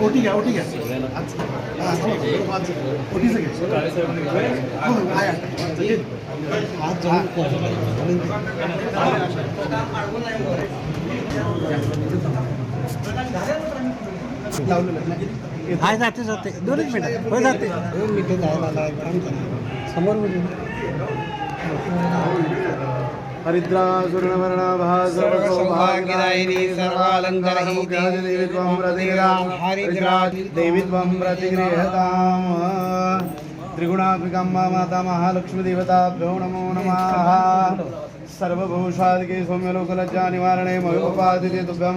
ओटी घ्या ओटी घ्या. ओटीचं घ्या. हो, जाते. जाते दोनच मिनिटं. हो जाते. दोन मिनिटं जायला समोर हरिद्रा सुवर्णवर्णाभास सौभाग्यदायिनी सर्वालङ्कारहिते देवी त्वं प्रतिगृहां हरिद्रा देवी त्वं प्रतिगृहतां त्रिगुणात्मिकां माता महालक्ष्मीदेवताभ्यो नमो नमः। सर्वभूषादिके सौम्यलोकलज्जा निवारणे मयोपादिते तुभ्यं।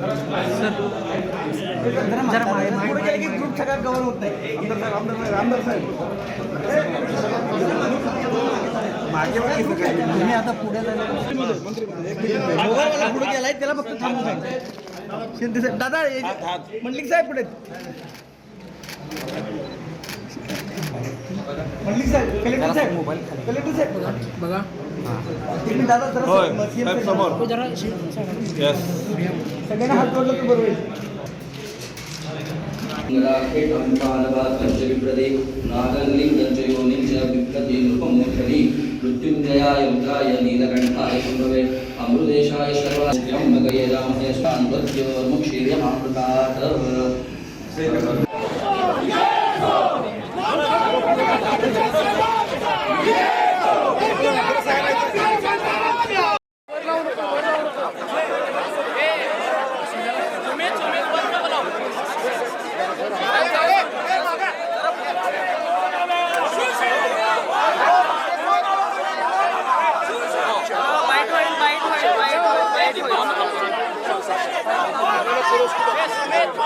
जरा पुढे ग्रुप सगळ्यात कव्हर होत नाही मागे बघा. इथं काय. तुम्ही आता पुढे पुढे गेलाय त्याला फक्त सांगितलं शिंदे साहेब दादा मंडलिक साहेब पुढे मंडलिक साहेब कलेक्टर साहेब कलेक्टर साहेब बघा बघा तुम्ही दादा जरा समोर सगळ्यांना हात जोडलं तर बरोबर ృపమోక్షణి మృత్యుంజయాయ ఉదాయ నీలకంఠాయ శుభవే అమృదేశాయ శర్వాయ మగయే రామదేశాన్వద్యోర్ముక్షీర్యమామృతాత్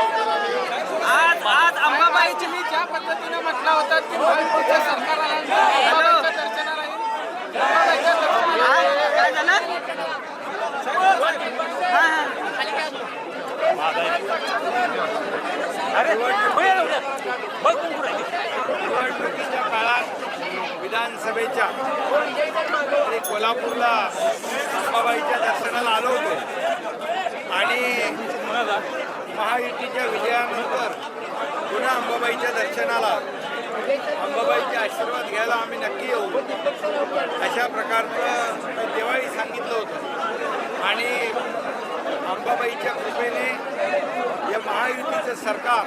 आज आज अंबाबाईची मी ज्या पद्धतीने म्हटलं होतं की महायुतीचं सरकार आल्यानंतर अंबाबाईच्या दर्शनाला येईल. निवडणुकीच्या काळात विधानसभेच्या कोल्हापूरला अंबाबाईच्या दर्शनाला आलो होतो आणि महायुतीच्या विजयानंतर पुन्हा अंबाबाईच्या दर्शनाला अंबाबाईचे आशीर्वाद घ्यायला आम्ही नक्की येऊ. अशा प्रकारचं दिवाळी सांगितलं होतं. आणि अंबाबाईच्या कृपेने या महायुतीचं सरकार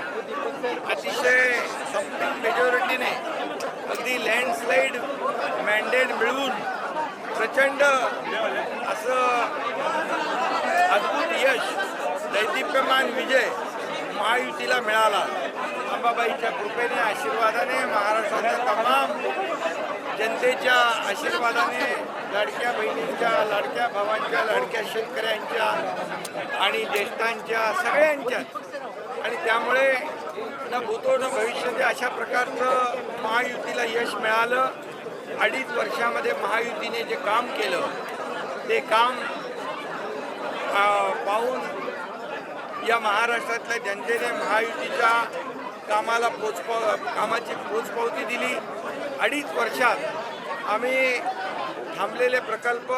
अतिशय संपूर्ण मेजॉरिटीने अगदी लँडस्लाईड मॅन्डेट मिळवून प्रचंड असं अद्भुत यश दैदिप्यमान विजय महायुतीला मिळाला. अंबाबाईच्या कृपेने आशीर्वादाने महाराष्ट्राच्या तमाम जनतेच्या आशीर्वादाने लाडक्या बहिणींच्या लाडक्या भावांच्या लाडक्या शेतकऱ्यांच्या आणि ज्येष्ठांच्या सगळ्यांच्या आणि त्यामुळे न भूतो न भविष्याचे अशा प्रकारचं महायुतीला यश मिळालं. अडीच वर्षामध्ये महायुतीने जे काम केलं ते काम पाहून या महाराष्ट्रातल्या जनतेने महायुतीच्या कामाला पोचपाव कामाची पोचपावती दिली. अडीच वर्षात आम्ही थांबलेले प्रकल्प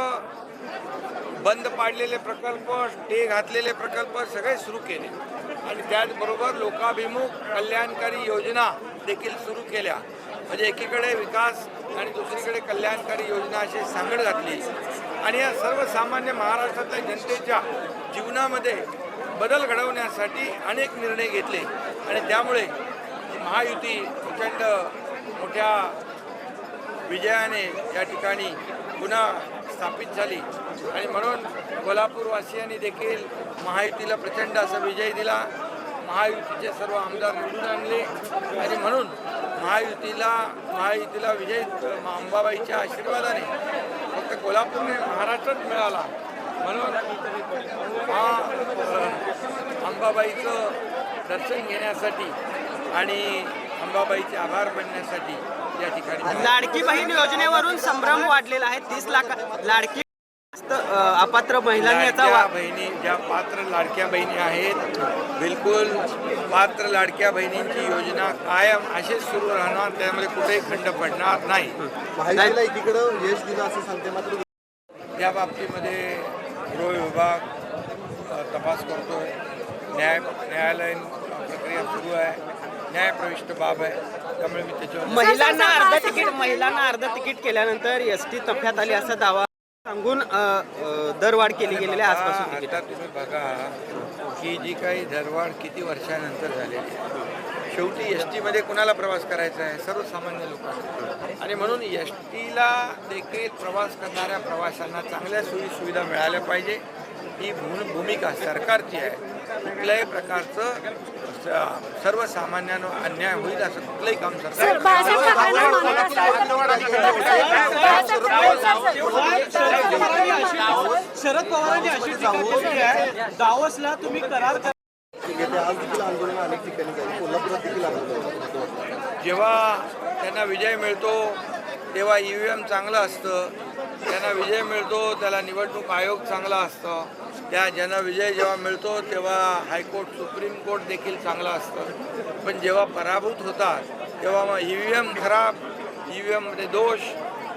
बंद पाडलेले प्रकल्प स्टे घातलेले प्रकल्प सगळे सुरू केले. आणि त्याचबरोबर लोकाभिमुख कल्याणकारी योजना देखील सुरू केल्या. म्हणजे एकीकडे विकास आणि दुसरीकडे कल्याणकारी योजना अशी सांगड घातली. आणि या सर्वसामान्य महाराष्ट्रातल्या जनतेच्या जीवनामध्ये बदल घडवण्यासाठी अनेक निर्णय घेतले. आणि त्यामुळे महायुती प्रचंड मोठ्या विजयाने या ठिकाणी पुन्हा स्थापित झाली. आणि म्हणून कोल्हापूरवासियांनी देखील महायुतीला प्रचंड असा विजय दिला. महायुतीचे सर्व आमदार निवडून आणले. आणि म्हणून महायुतीला महायुतीला विजय अंबाबाईच्या आशीर्वादाने फक्त कोल्हापूरने महाराष्ट्रात मिळाला. म्हणून हा अंबाबाईचं दर्शन घेण्यासाठी आणि अंबाबाईचे आभार मानण्यासाठी या ठिकाणी लाडकी बहीण योजनेवरून संभ्रम वाढलेला आहे. तीस लाख लाडकी अपात्र महिलांनी याचा लाडक्या वा- बहिणी ज्या पात्र लाडक्या बहिणी आहेत बिलकुल पात्र लाडक्या बहिणींची योजना कायम अशीच सुरू राहणार त्यामध्ये कुठेही खंड पडणार नाही. एकीकडं यश दिलं असं सांगते मात्र या बाबतीमध्ये गृह विभाग तपास करतो. न्याय न्यायालयीन प्रक्रिया सुरू आहे. न्यायप्रविष्ट बाब आहे. त्यामुळे मी त्याच्यावर महिलांना अर्ध तिकीट महिलांना अर्ध तिकीट केल्यानंतर एस टी तफ्यात आली असा दावा सांगून दरवाढ केली गेलेली आहे आजपासून आता तुम्ही बघा की जी काही दरवाढ किती वर्षानंतर झालेली आहे. शेवटी एस टीमध्ये कुणाला प्रवास करायचा आहे? सर्वसामान्य लोकांना. आणि म्हणून एस टीला देखील प्रवास करणाऱ्या प्रवाशांना चांगल्या सोयी सुविधा मिळाल्या पाहिजे. ही भूम भूमिका सरकारची आहे. कुठल्याही प्रकारचं स- सर्वसामान्यांवर अन्याय होईल असं कुठलंही काम सरकार शरद पवारांनी अशी दावोसला तुम्ही करार आज देखील आंदोलन अनेक ठिकाणी कोल्हापुरात देखील आंदोलन जेव्हा त्यांना विजय मिळतो तेव्हा ई व्ही एम चांगलं असतं. त्यांना विजय मिळतो त्याला निवडणूक आयोग चांगला असतं. त्या ज्यांना विजय जेव्हा मिळतो तेव्हा हायकोर्ट सुप्रीम कोर्ट देखील चांगलं असतं. पण जेव्हा पराभूत होतात तेव्हा मग ई व्ही एम खराब ई व्ही एममध्ये दोष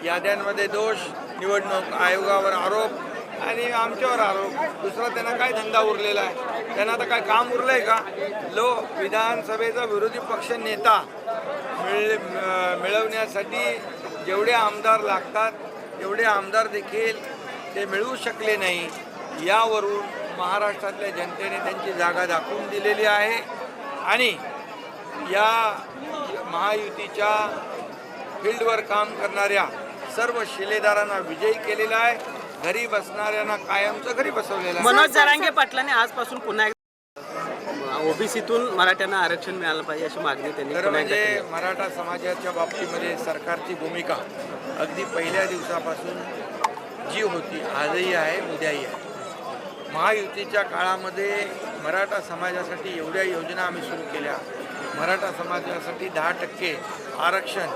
याद्यांमध्ये दोष निवडणूक आयोगावर आरोप आणि आमच्यावर आरोप. दुसरा त्यांना काय धंदा उरलेला आहे? त्यांना आता काय काम उरलं आहे का? लो विधानसभेचा विरोधी पक्ष नेता मिळ मिळवण्यासाठी जेवढे आमदार लागतात तेवढे आमदार देखील ते मिळवू शकले नाही. यावरून महाराष्ट्रातल्या जनतेने त्यांची जागा दाखवून दिलेली आहे. आणि या महायुतीच्या फील्डवर काम करणाऱ्या सर्व शिलेदारांना विजयी केलेला आहे. घरी बसणाऱ्यांना कायमचं घरी बसवलेलं आहे. मनोज जरांगे पाटलांनी आजपासून पुन्हा ओबीसीतून मराठ्यांना आरक्षण मिळालं पाहिजे अशी मागणी त्यांनी खरं पुन्हा एकदा म्हणजे केली. मराठा समाजाच्या बाबतीमध्ये सरकारची भूमिका अगदी पहिल्या दिवसापासून जी होती आजही आहे उद्याही आहे. महायुतीच्या काळामध्ये मराठा समाजासाठी एवढ्या योजना आम्ही सुरू केल्या. मराठा समाजासाठी दहा टक्के आरक्षण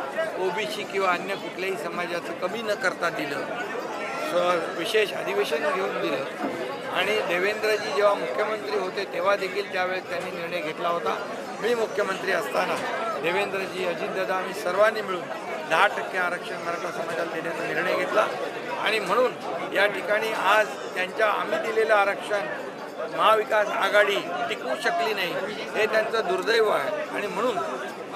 ओबीसी किंवा अन्य कुठल्याही समाजाचं कमी न करता दिलं. स विशेष अधिवेशन घेऊन दिलं. आणि देवेंद्रजी जेव्हा मुख्यमंत्री होते तेव्हा देखील त्यावेळेस त्यांनी निर्णय घेतला होता. मी मुख्यमंत्री असताना देवेंद्रजी अजितदादा आम्ही सर्वांनी मिळून दहा टक्के आरक्षण मराठा समाजाला देण्याचा निर्णय घेतला. आणि म्हणून या ठिकाणी आज त्यांच्या आम्ही दिलेलं आरक्षण महाविकास आघाडी टिकवू शकली नाही हे त्यांचं दुर्दैव आहे. आणि म्हणून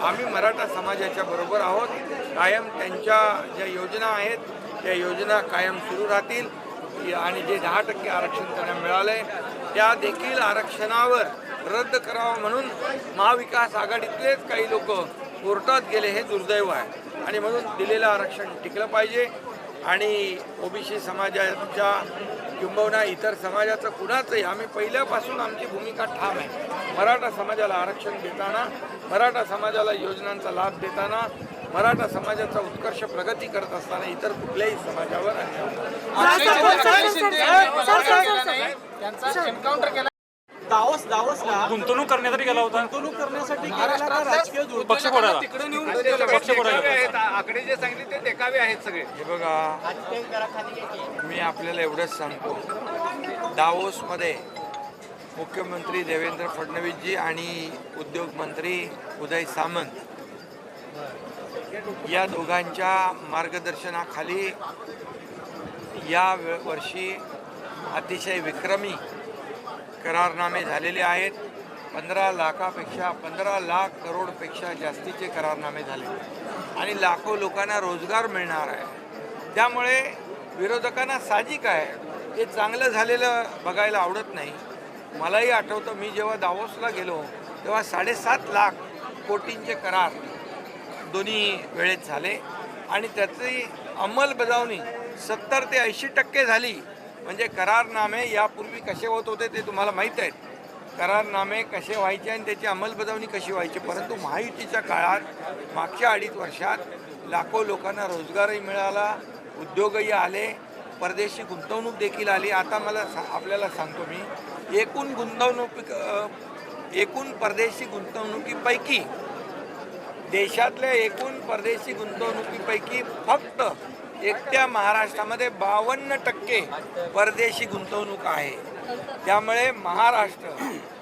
आम्ही मराठा समाजाच्या बरोबर आहोत. कायम त्यांच्या ज्या योजना आहेत त्या योजना कायम सुरू राहतील. आणि जे दहा टक्के आरक्षण त्यांना मिळालंय त्या देखील आरक्षणावर रद्द करावं म्हणून महाविकास आघाडीतलेच काही लोक कोर्टात गेले हे दुर्दैव आहे. आणि म्हणून दिलेलं आरक्षण टिकलं पाहिजे. आणि ओबीसी समाजाच्या किंबहुना इतर समाजाचं कुणाचंही आम्ही पहिल्यापासून आमची भूमिका ठाम आहे. मराठा समाजाला आरक्षण देताना मराठा समाजाला योजनांचा लाभ देताना मराठा समाजाचा उत्कर्ष प्रगती करत असताना इतर कुठल्याही समाजावर अन्याय दावोस दावोसला गुंतवणूक करण्यासाठी गेला होता गुंतवणूक करण्यासाठी राजकीय पक्ष कोणाला पक्ष कोणाला आकडे जे सांगितले ते टेकावे आहेत सगळे हे बघा मी आपल्याला एवढंच सांगतो दावोसमध्ये मुख्यमंत्री देवेंद्र फडणवीसजी आणि उद्योग मंत्री उदय सामंत या दोघांच्या मार्गदर्शनाखाली या वे- वर्षी अतिशय विक्रमी करारनामे झालेले आहेत. पंधरा लाखापेक्षा पंधरा लाख करोडपेक्षा जास्तीचे करारनामे झाले. आणि लाखो लोकांना रोजगार मिळणार आहे. त्यामुळे विरोधकांना साहजिक आहे. हे चांगलं झालेलं बघायला आवडत नाही. मलाही आठवतं मी जेव्हा दावोसला गेलो तेव्हा साडेसात लाख कोटींचे करार दोन्ही वेळेत झाले. आणि त्याची अंमलबजावणी सत्तर ते ऐंशी टक्के झाली. म्हणजे करारनामे यापूर्वी कसे होत होते ते तुम्हाला माहीत आहेत. करारनामे कसे व्हायचे आणि त्याची अंमलबजावणी कशी व्हायची? परंतु महायुतीच्या काळात मागच्या अडीच वर्षात लाखो लोकांना रोजगारही मिळाला उद्योगही आले परदेशी गुंतवणूक देखील आली. आता मला सा आपल्याला सांगतो मी एकूण गुंतवणूक एकूण परदेशी गुंतवणुकीपैकी देशातल्या एकूण परदेशी गुंतवणुकीपैकी फक्त एकट्या महाराष्ट्रामध्ये बावन्न टक्के परदेशी गुंतवणूक आहे. त्यामुळे महाराष्ट्र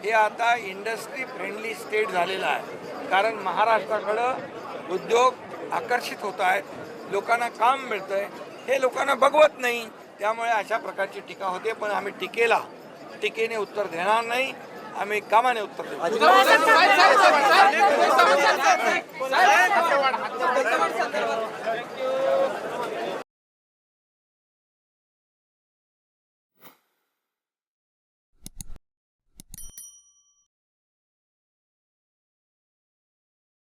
हे आता इंडस्ट्री फ्रेंडली स्टेट झालेलं आहे. कारण महाराष्ट्राकडं उद्योग आकर्षित होत आहेत. लोकांना काम मिळतं आहे हे लोकांना बघवत नाही. त्यामुळे अशा प्रकारची टीका होते. पण आम्ही टीकेला टीकेने उत्तर देणार नाही. आम्ही कामाने उत्तर देऊ